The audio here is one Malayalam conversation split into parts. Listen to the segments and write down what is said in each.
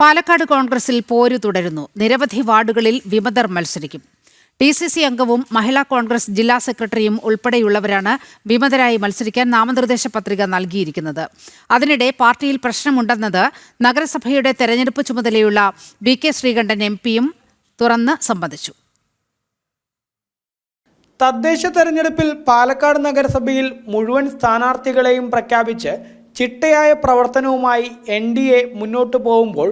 പാലക്കാട് കോൺഗ്രസിൽ പോര് തുടരുന്നു. നിരവധി വാർഡുകളിൽ വിമതർ മത്സരിക്കും. ഡി സി സി അംഗവും മഹിളാ കോൺഗ്രസ് ജില്ലാ സെക്രട്ടറിയും ഉൾപ്പെടെയുള്ളവരാണ് വിമതരായി മത്സരിക്കാൻ നാമനിർദ്ദേശ പത്രിക നൽകിയിരിക്കുന്നത്. അതിനിടെ പാർട്ടിയിൽ പ്രശ്നമുണ്ടെന്നത് നഗരസഭയുടെ തെരഞ്ഞെടുപ്പ് ചുമതലയുള്ള വി കെ ശ്രീകണ്ഠൻ എം പിയും തുറന്ന് സമ്മതിച്ചു തദ്ദേശ തെരഞ്ഞെടുപ്പിൽ പാലക്കാട് നഗരസഭയിൽ മുഴുവൻ സ്ഥാനാർത്ഥികളെയും പ്രഖ്യാപിച്ച് ചിട്ടയായ പ്രവർത്തനവുമായി എൻ ഡി എ മുന്നോട്ടു പോകുമ്പോൾ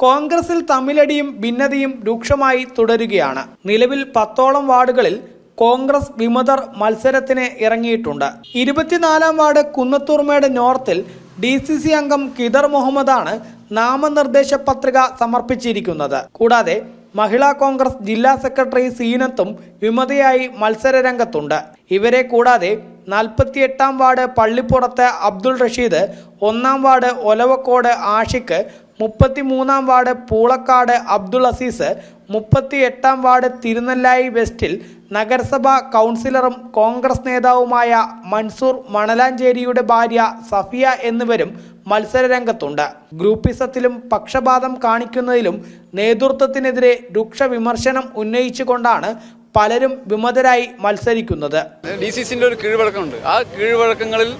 കോൺഗ്രസിൽ തമ്മിലടിയും ഭിന്നതയും രൂക്ഷമായി തുടരുകയാണ്. നിലവിൽ പത്തോളം വാർഡുകളിൽ കോൺഗ്രസ് വിമതർ മത്സരത്തിന് ഇറങ്ങിയിട്ടുണ്ട്. ഇരുപത്തിനാലാം വാർഡ് കുന്നത്തൂർമയുടെ നോർത്തിൽ ഡി സി സി അംഗം കിദർ മുഹമ്മദാണ് നാമനിർദ്ദേശ പത്രിക സമർപ്പിച്ചിരിക്കുന്നത്. കൂടാതെ മഹിളാ കോൺഗ്രസ് ജില്ലാ സെക്രട്ടറി സീനത്തും വിമതയായി മത്സരരംഗത്തുണ്ട്. ഇവരെ കൂടാതെ നാൽപ്പത്തിയെട്ടാം വാർഡ് പള്ളിപ്പുറത്ത് അബ്ദുൾ റഷീദ് ഒന്നാം വാർഡ് ഒലവക്കോട് ആഷിഖ് മുപ്പത്തിമൂന്നാം വാർഡ് പൂളക്കാട് അബ്ദുൾ അസീസ് മുപ്പത്തിയെട്ടാം വാർഡ് തിരുനെല്ലായി വെസ്റ്റിൽ നഗരസഭാ കൗൺസിലറും കോൺഗ്രസ് നേതാവുമായ മൻസൂർ മണലാഞ്ചേരിയുടെ ഭാര്യ സഫിയ എന്നിവരും മത്സരരംഗത്തുണ്ട്. ഗ്രൂപ്പിസത്തിലും പക്ഷപാതം കാണിക്കുന്നതിലും നേതൃത്വത്തിനെതിരെ രൂക്ഷ വിമർശനം ഉന്നയിച്ചുകൊണ്ടാണ് പലരും വിമതരായി മത്സരിക്കുന്നത്. ഡി സി സിന്റെ ഒരു കീഴ്വഴക്കമുണ്ട്. ആ കീഴ്വഴക്കങ്ങളിൽ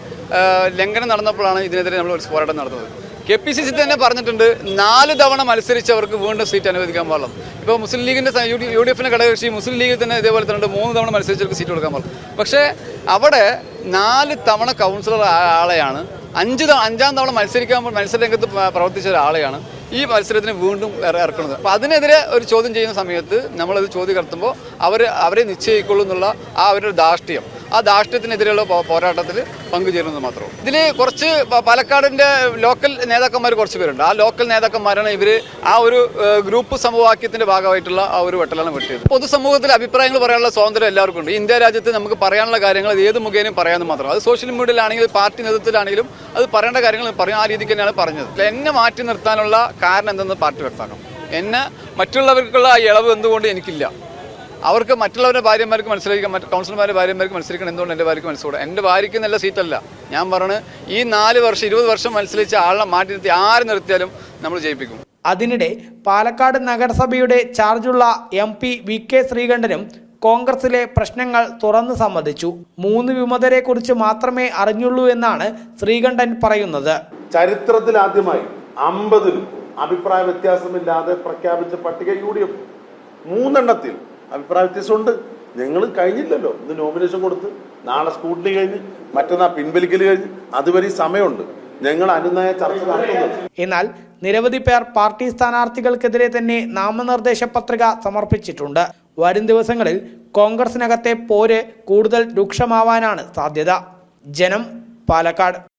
ലംഘനം നടന്നപ്പോഴാണ് ഇതിനെതിരെ നമ്മൾ ഒരു പോരാട്ടം നടത്തുന്നത് കെ പി സി സി തന്നെ പറഞ്ഞിട്ടുണ്ട് നാല് തവണ മത്സരിച്ചവർക്ക് വീണ്ടും സീറ്റ് അനുവദിക്കാൻ പാടില്ല. ഇപ്പോൾ മുസ്ലിം ലീഗിന്റെ യു ഡി എഫിന്റെ ഘടകകക്ഷി മുസ്ലിം ലീഗിൽ തന്നെ ഇതേപോലെ തന്നെ മൂന്ന് തവണ മത്സരിച്ചവർക്ക് സീറ്റ് കൊടുക്കാൻ പാടില്ല. പക്ഷേ അവിടെ നാല് തവണ കൗൺസിലർ ആളെയാണ് അഞ്ച് അഞ്ചാം തവണ മത്സരിക്കാൻ മത്സര രംഗത്ത് പ്രവർത്തിച്ച ഒരാളെയാണ് ഈ മത്സരത്തിന് വീണ്ടും ഇറ- ഇറക്കുന്നത്. അപ്പോൾ അതിനെതിരെ ഒരു ചോദ്യം ചെയ്യുന്ന സമയത്ത് നമ്മളത് ചോദ്യം കടത്തുമ്പോൾ അവർ അവരെ നിശ്ചയിക്കുള്ളൂ എന്നുള്ള ആ അവരുടെ ധാർഷ്ട്യം. ആ ധാർഷ്ട്യത്തിനെതിരെയുള്ള പോരാട്ടത്തിൽ പങ്കുചേരുന്നത് മാത്രമേ ഇതിൽ കുറച്ച് പാലക്കാടിന്റെ ലോക്കൽ നേതാക്കന്മാർ കുറച്ച് പേരുണ്ട്. ആ ലോക്കൽ നേതാക്കന്മാരാണ് ഇവർ ആ ഒരു ഗ്രൂപ്പ് സമവാക്യത്തിന്റെ ഭാഗമായിട്ടുള്ള ആ ഒരു വെട്ടലാണ് വെട്ടിയത്. പൊതുസമൂഹത്തിൽ അഭിപ്രായങ്ങൾ പറയാനുള്ള സ്വാതന്ത്ര്യം എല്ലാവർക്കും ഉണ്ട്. ഇന്ത്യ രാജ്യത്ത് നമുക്ക് പറയാനുള്ള കാര്യങ്ങൾ ഏത് മുഖേനയും പറയാമെന്ന് മാത്രം. അത് സോഷ്യൽ മീഡിയയിലാണെങ്കിലും പാർട്ടി നേതൃത്വത്തിലാണെങ്കിലും അത് പറയേണ്ട കാര്യങ്ങൾ പറയും. ആ രീതിക്ക് തന്നെയാണ് പറഞ്ഞത്. എന്നെ മാറ്റി നിർത്താനുള്ള കാരണം എന്തെന്ന് പാർട്ടി വ്യക്തമാക്കണം. എന്നെ മറ്റുള്ളവർക്കുള്ള ആ ഇളവ് എന്തുകൊണ്ട് എനിക്കില്ല. അവർക്ക് മറ്റുള്ളവരുടെ ഭാര്യമാർക്ക് മനസ്സിലാക്കാം മറ്റ് കൗൺസിലർമാരുടെ ഭാര്യമാർക്ക് മത്സരിക്കണം എന്തുകൊണ്ട് എന്റെ ഭാര്യയ്ക്ക് മത്സരം എന്റെ ഭാര്യയ്ക്ക് നല്ല സീറ്റല്ല. ഞാൻ പറഞ്ഞ് ഈ നാല് വർഷം ഇരുപത് വർഷം മത്സരിച്ച ആളെ മാറ്റി നിർത്തി ആര് നിർത്തിയാലും നമ്മൾ ജയിപ്പിക്കും. അതിനിടെ പാലക്കാട് നഗരസഭയുടെ ചാർജുള്ള എം പി വി കെ ശ്രീകണ്ഠനും കോൺഗ്രസിലെ പ്രശ്നങ്ങൾ തുറന്നു സമ്മതിച്ചു. മൂന്ന് വിമതരെ കുറിച്ച് മാത്രമേ അറിഞ്ഞുള്ളൂ എന്നാണ് ശ്രീകണ്ഠൻ പറയുന്നത്. ചരിത്രത്തിൽ ആദ്യമായി അമ്പതിലും അഭിപ്രായ വ്യത്യാസമില്ലാതെ പ്രഖ്യാപിച്ച പട്ടിക യു ഡി എഫ്. മൂന്നെണ്ണത്തിൽ അഭിപ്രായ വ്യത്യാസമുണ്ട്. ഞങ്ങൾ കഴിഞ്ഞില്ലല്ലോ. ഇന്ന് നോമിനേഷൻ കൊടുത്ത്. നാളെ സ്കൂട്ടിൽ കഴിഞ്ഞ് മറ്റന്നാ പിൻവലിക്കൽ കഴിഞ്ഞ്. അതുവരെ സമയമുണ്ട്. ഞങ്ങൾ അനുനയ ചർച്ച നടത്തുന്നു. എന്നാൽ നിരവധി പേർ പാർട്ടി സ്ഥാനാർത്ഥികൾക്കെതിരെ തന്നെ നാമനിർദ്ദേശ പത്രിക സമർപ്പിച്ചിട്ടുണ്ട്. വരും ദിവസങ്ങളിൽ കോൺഗ്രസിനകത്തെ പോര് കൂടുതൽ രൂക്ഷമാവാനാണ് സാധ്യത. ജനം പാലക്കാട്.